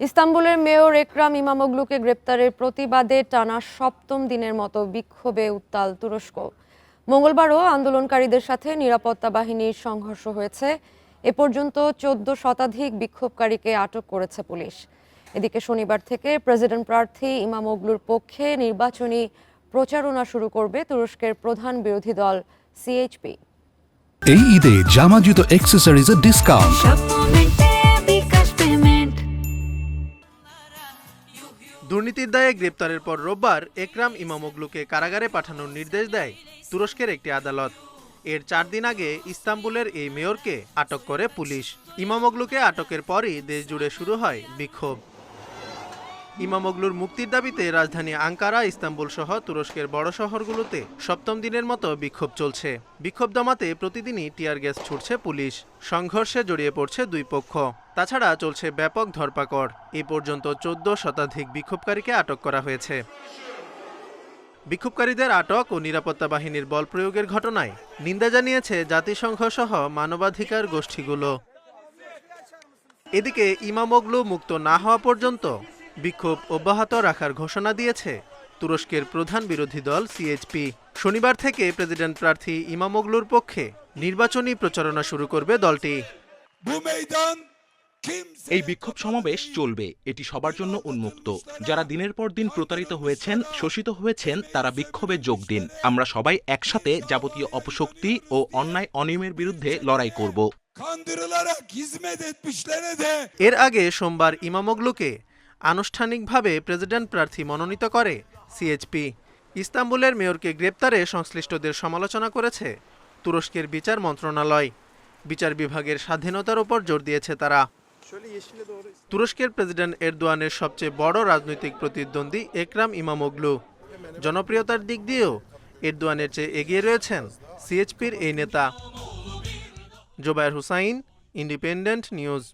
ইস্তাম্বুলের mayor একরাম ইমামোগলুকে গ্রেপ্তারের প্রতিবাদে টানা সপ্তম দিনের মতো বিক্ষোভে উত্তাল তুরস্ক। মঙ্গলবারও আন্দোলনকারীদের সাথে নিরাপত্তা বাহিনীর সংঘর্ষ হয়েছে। এ পর্যন্ত চোদ্দ শতাধিক বিক্ষোভকারীকে আটক করেছে পুলিশ। এদিকে শনিবার থেকে প্রেসিডেন্ট প্রার্থী ইমামোগলুর পক্ষে নির্বাচনী প্রচারণা শুরু করবে তুরস্কের প্রধান বিরোধী দল সিএইচপি। এই ঈদে জামা জুতো অ্যাক্সেসরিজের ডিসকাউন্ট দুর্নীতির দায়ে গ্রেপ্তারের পর রোববার একরাম ইমামোগলুকে কারাগারে পাঠানোর নির্দেশ দেয় তুরস্কের একটি আদালত। এর চার দিন আগে ইস্তাম্বুলের এই মেয়রকে আটক করে পুলিশ। ইমামোগলুকে আটকের পরই দেশ জুড়ে শুরু হয় বিক্ষোভ। ইমামোগলুর মুক্তির দাবিতে রাজধানী আঙ্কারা, ইস্তাম্বুল সহ তুরস্কের বড় শহরগুলোতে সপ্তম দিনের মতো বিক্ষোভ চলছে। বিক্ষোভ দমাতে প্রতিদিনই টিয়ার গ্যাস ছুটছে পুলিশ। সংঘর্ষে জড়িয়ে পড়ছে দুই পক্ষ। তাছাড়া চলছে ব্যাপক ধরপাকড়। এ পর্যন্ত চোদ্দ শতাধিক বিক্ষোভকারীকে আটক করা হয়েছে। বিক্ষোভকারীদের আটক ও নিরাপত্তা বাহিনীর বল প্রয়োগের ঘটনায় নিন্দা জানিয়েছে জাতিসংঘ সহ মানবাধিকার গোষ্ঠীগুলো। এদিকে ইমামোগলু মুক্ত না হওয়া পর্যন্ত বিক্ষোভ অব্যাহত রাখার ঘোষণা দিয়েছে। তুরস্কের প্রধান বিরোধী দল সিএইচপি শনিবার থেকে প্রেসিডেন্ট প্রার্থী ইমামোগলুর পক্ষে নির্বাচনী প্রচারণা শুরু করবে দলটি। এই বিক্ষোভ সমাবেশ চলবে এটি সবার জন্য উন্মুক্ত। যারা দিনের পর দিন প্রতারিত হয়েছেন শোষিত হয়েছেন তারা বিক্ষোভে যোগ দিন। আমরা সবাই একসাথে যাবতীয় অপশক্তি ও অন্যায় অনিয়মের বিরুদ্ধে লড়াই করব। এর আগে সোমবার ইমামোগলুকে আনুষ্ঠানিকভাবে প্রেসিডেন্ট প্রার্থী মনোনীত করে সিএইচপি ইস্তাম্বুলের মেয়রকে গ্রেপ্তারে সংশ্লিষ্টদের সমালোচনা করেছে তুরস্কের বিচার মন্ত্রণালয়। বিচার বিভাগের স্বাধীনতার উপর জোর দিয়েছে তারা। তুরস্কের প্রেসিডেন্ট এরদোয়ানের সবচেয়ে বড় রাজনৈতিক প্রতিদ্বন্দ্বী একরাম ইমামোগলু। জনপ্রিয়তার দিক দিয়েও এরদোয়ানের চেয়ে এগিয়ে রয়েছেন সিএইচপির এই নেতা। Jubayer Hussain, Independent News.